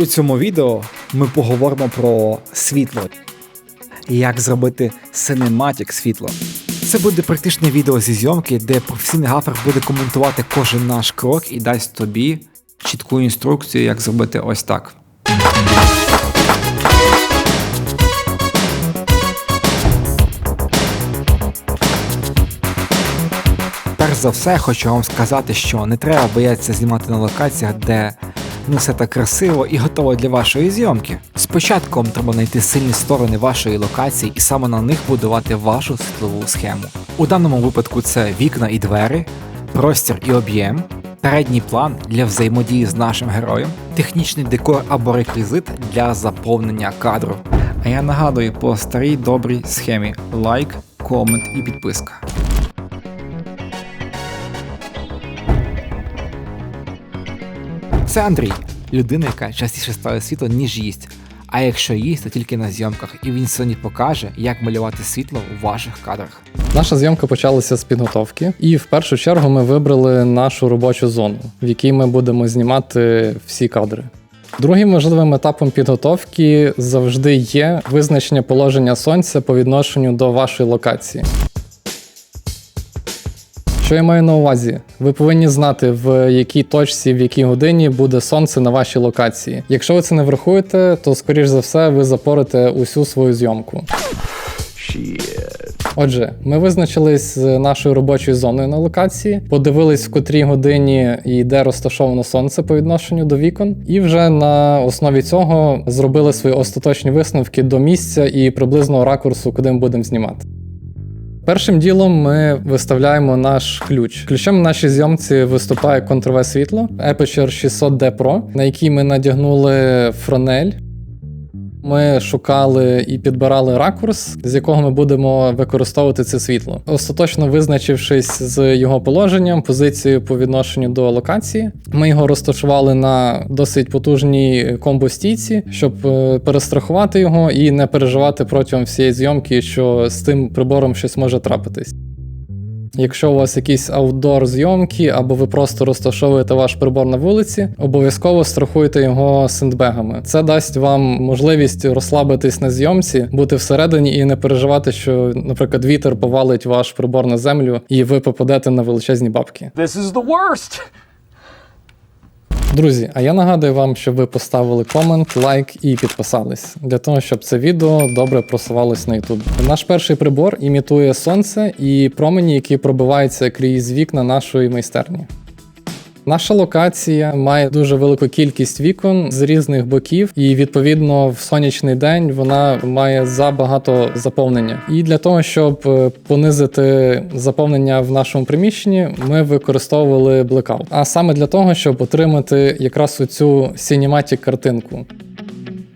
У цьому відео ми поговоримо про світло. Як зробити cinematic світло. Це буде практичне відео зі зйомки, де професійний гафер буде коментувати кожен наш крок і дасть тобі чітку інструкцію, як зробити ось так. Перш за все, хочу вам сказати, що не треба боятися знімати на локаціях, де не все так красиво і готово для вашої зйомки. Спочатку вам треба знайти сильні сторони вашої локації і саме на них будувати вашу світлову схему. У даному випадку це вікна і двері, простір і об'єм, передній план для взаємодії з нашим героєм, технічний декор або реквізит для заповнення кадру. А я нагадую по старій добрій схемі лайк, комент і підписка. Це Андрій, людина, яка частіше ставить світло, ніж їсть. А якщо їсть, то тільки на зйомках, і він сьогодні покаже, як малювати світло у ваших кадрах. Наша зйомка почалася з підготовки, і в першу чергу ми вибрали нашу робочу зону, в якій ми будемо знімати всі кадри. Другим важливим етапом підготовки завжди є визначення положення сонця по відношенню до вашої локації. Що я маю на увазі? Ви повинні знати, в якій точці, в якій годині буде сонце на вашій локації. Якщо ви це не врахуєте, то скоріш за все ви запорите усю свою зйомку. Отже, ми визначились з нашою робочою зоною на локації, подивились, в котрій годині і де розташовано сонце по відношенню до вікон, і вже на основі цього зробили свої остаточні висновки до місця і приблизного ракурсу, куди ми будемо знімати. Першим ділом ми виставляємо наш ключ. Ключем нашій зйомці виступає контрове світло Aperture 600D Pro, на який ми надягнули фронель. Ми шукали і підбирали ракурс, з якого ми будемо використовувати це світло. Остаточно визначившись з його положенням, позицією по відношенню до локації, ми його розташували на досить потужній комбостійці, щоб е, перестрахувати його і не переживати протягом всієї зйомки, що з тим прибором щось може трапитись. Якщо у вас якісь аутдор зйомки, або ви просто розташовуєте ваш прибор на вулиці, обов'язково страхуйте його сендбегами. Це дасть вам можливість розслабитись на зйомці, бути всередині і не переживати, що, наприклад, вітер повалить ваш прибор на землю, і ви попадете на величезні бабки. This is the worst. Друзі, а я нагадую вам, щоб ви поставили комент, лайк і підписались для того, щоб це відео добре просувалось на YouTube. Наш перший прибор імітує сонце і промені, які пробиваються крізь вікна нашої майстерні. Наша локація має дуже велику кількість вікон з різних боків, і відповідно в сонячний день вона має забагато заповнення. І для того, щоб е, понизити заповнення в нашому приміщенні, ми використовували блекаут. А саме для того, щоб отримати якраз оцю cinematic картинку.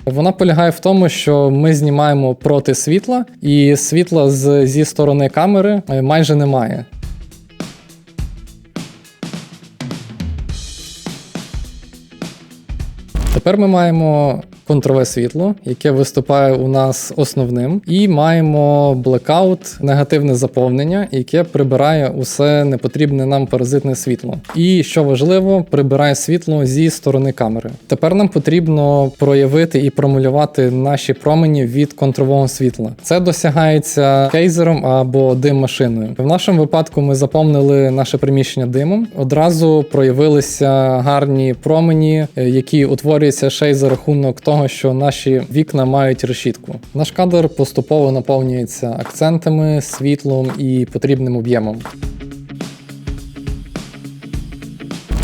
Вона полягає в тому, що ми знімаємо проти світла, і світла з, зі сторони камери е, майже немає. Тепер ми маємо контрове світло, яке виступає у нас основним, і маємо блекаут, негативне заповнення, яке прибирає усе непотрібне нам паразитне світло. І що важливо, прибирає світло зі сторони камери. Тепер нам потрібно проявити і промалювати наші промені від контрового світла. Це досягається кейзером або дим-машиною. В нашому випадку ми заповнили наше приміщення димом. Одразу проявилися гарні промені, е, які утворюються ще й за рахунок того, що наші вікна мають решітку. Наш кадр поступово наповнюється акцентами, світлом і потрібним об'ємом.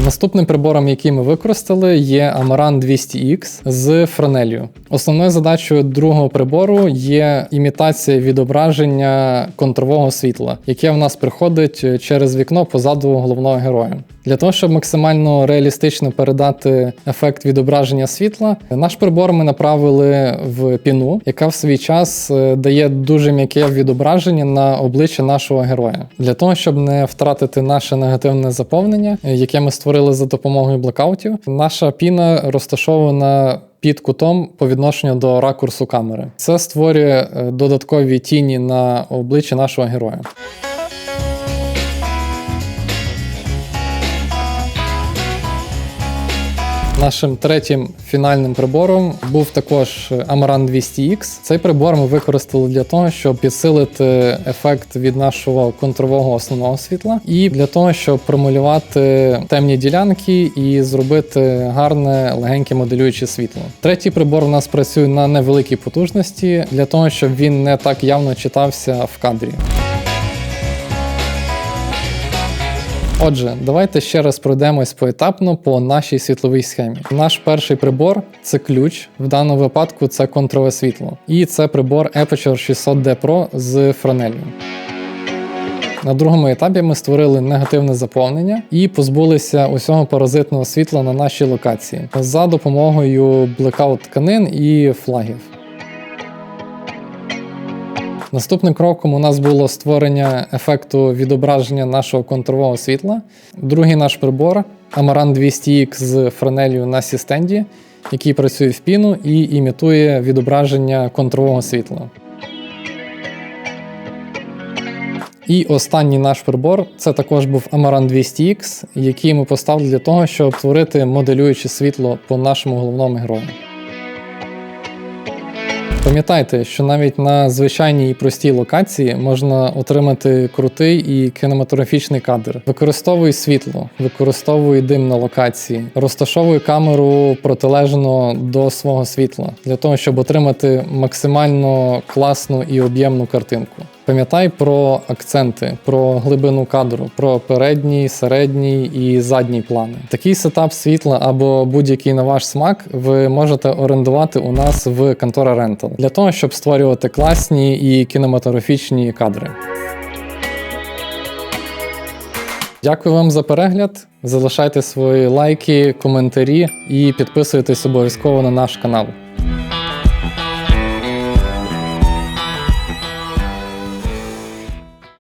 Наступним прибором, який ми використали, є Amaran 200X з франелью. Основною задачею другого прибору є імітація відображення контрового світла, яке в нас приходить через вікно позаду головного героя. Для того, щоб максимально реалістично передати ефект відображення світла, наш прибор ми направили в піну, яка в свій час е, дає дуже м'яке відображення на обличчя нашого героя. Для того, щоб не втратити наше негативне заповнення, е, яке ми створили за допомогою блокаутів, наша піна розташована. Під кутом по відношенню до ракурсу камери це створює е, додаткові тіні на обличчі нашого героя. Нашим третім фінальним прибором був також Amaran 200X. Цей прибор ми використали для того, щоб підсилити ефект від нашого контрового основного світла, і для того, щоб промалювати темні ділянки і зробити гарне легеньке моделююче світло. Третій прибор у нас працює на невеликій потужності для того, щоб він не так явно читався в кадрі. Отже, давайте ще раз пройдемось поетапно по нашій світловій схемі. Наш перший прибор це ключ. В даному випадку це контрове світло. І це прибор Aperture 600D Pro з франелью. На другому етапі ми створили негативне заповнення і позбулися усього паразитного світла на нашій локації за допомогою блекаут тканин і флагів. Наступним кроком у нас було створення ефекту відображення нашого контрового світла. Другий наш прибор Amaran 200X з франелью на сістенді, який працює в піну і імітує відображення контрового світла. І останній наш прибор це також був Amaran 200X, який ми поставили для того, щоб створити моделююче світло по нашому головному герою. Пам'ятайте, що навіть на звичайній і простій локації можна отримати крутий і кінематографічний кадр. Використовуй світло, використовуй дим на локації, розташовуй камеру протилежно до свого світла для того, щоб отримати максимально класну і об'ємну картинку. Пам'ятай про акценти, про глибину кадру, про передній, середній і задній плани. Такий сетап світла або будь-який на ваш смак ви можете орендувати у нас в контора Rental для того, щоб створювати класні і кінематографічні кадри. Дякую вам за перегляд. Залишайте свої лайки, коментарі і підписуйтесь обов'язково на наш канал.